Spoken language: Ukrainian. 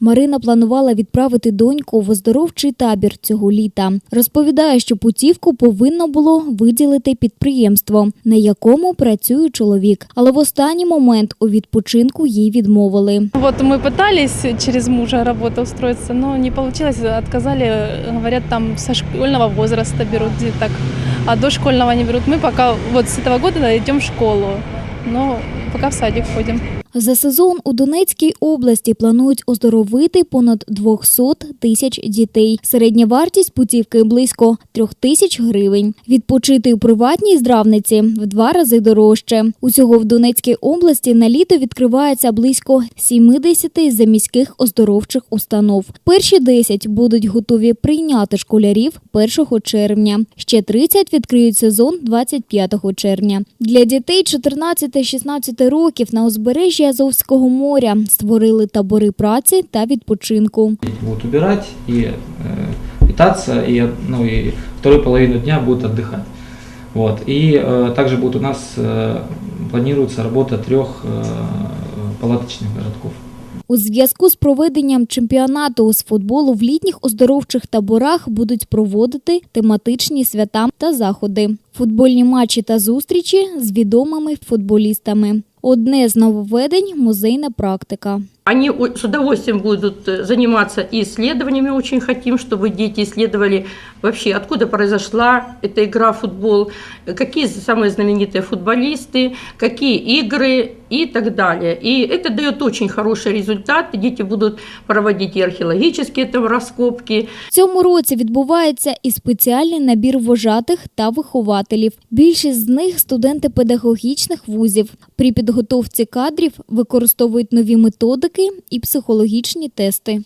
Марина планувала відправити доньку в оздоровчий табір цього літа. Розповідає, що путівку повинно було виділити підприємство, на якому працює чоловік. Але в останній момент у відпочинку їй відмовили. Вот мы пытались через мужа работу устроиться, но не получилось, отказали, говорят, там со школьного возраста берут деток, а дошкольного не берут. Мы пока вот с этого года идем в школу, но пока в садик ходим. За сезон у Донецькій області планують оздоровити понад 200 тисяч дітей. Середня вартість путівки близько 3 тисяч гривень. Відпочити у приватній здравниці в два рази дорожче. Усього в Донецькій області на літо відкривається близько 70 заміських оздоровчих установ. Перші 10 будуть готові прийняти школярів 1 червня. Ще 30 відкриють сезон 25 червня. Для дітей 14-16 років на узбережжі Азовського моря створили табори праці та відпочинку. Дети будут убирать и э, питаться, и, ну, и вторую половину дня будут отдыхать. Вот. И э, также будет у нас э, планируется работа трех э, палаточных городков. У зв'язку з проведенням чемпіонату з футболу в літніх оздоровчих таборах будуть проводити тематичні свята та заходи, футбольні матчі та зустрічі з відомими футболістами. Одне з нововведень музейна практика. Они о- с удовольствием будут э, заниматься и исследованиями. Очень хотим, чтобы дети исследовали вообще, откуда произошла эта игра в футбол, э, какие самые знаменитые футболисты, какие игры и так далее. И это дает очень хороший результат. Дети будут проводить и археологические там раскопки, В цьому році відбувається і спеціальний набір вожатих та вихователів. Більшість з них студенти педагогічних вузів. При підготовці кадрів використовують нові методики і психологічні тести.